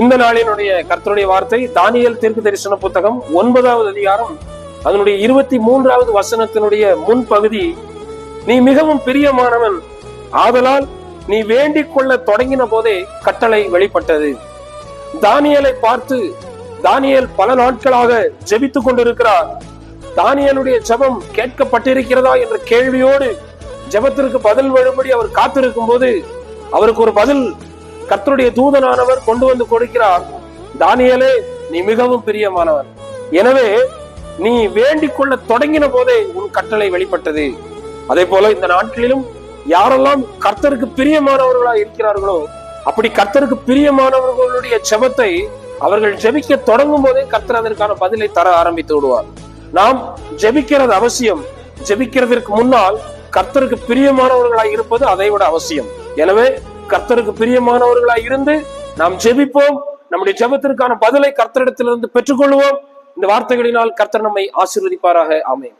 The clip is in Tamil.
இந்த நாளினுடைய கர்த்தருடைய வார்த்தை தானியல் தீர்க்கு தரிசன புத்தகம் ஒன்பதாவது அதிகாரம் அதனுடைய இருபத்தி மூன்றாவது வசனத்தினுடைய முன் பகுதி நீ மிகவும் பிரியமானவன் ஆதலால் நீ வேண்டிக் கொள்ள தொடங்கின போதே கட்டளை வெளிப்பட்டது. தானியலை பார்த்து தானியல் பல நாட்களாக ஜெபித்துக் கொண்டிருக்கிறார். தானியலுடைய ஜெபம் கேட்கப்பட்டிருக்கிறதா? என்ற கேள்வியோடு ஜெபத்திற்கு பதில் வரும்படி அவர் காத்திருக்கும் போது அவருக்கு ஒரு பதில் கர்த்தருடைய தூதனானவர் கொண்டு வந்து கொடுக்கிறார். தானியலே நீ மிகவும் பிரியமானவர். எனவே நீ வேண்டிக் கொள்ள தொடங்கின போதே உன் கட்டளை வெளிப்பட்டது. அதே போல இந்த நாட்களிலும் யாரெல்லாம் கர்த்தருக்கு பிரியமானவர்களா இருக்கிறார்களோ அப்படி கர்த்தருக்கு பிரியமானவர்களுடைய செபத்தை அவர்கள் ஜெபிக்க தொடங்கும் போதே கர்த்தர் அதற்கான பதிலை தர ஆரம்பித்து விடுவார். நாம் ஜெபிக்கிறது அவசியம். ஜெபிக்கிறதற்கு முன்னால் கர்த்தருக்கு பிரியமானவர்களாய் இருப்பது அதை விட அவசியம். எனவே கர்த்தருக்கு பிரியமானவர்களாய் இருந்து நாம் ஜெபிப்போம். நம்முடைய ஜெபத்திற்கான பதிலை கர்த்தரிடத்திலிருந்து பெற்றுக்கொள்வோம். இந்த வார்த்தைகளினால் கர்த்தர் நம்மை ஆசீர்வதிப்பாராக. ஆமென்.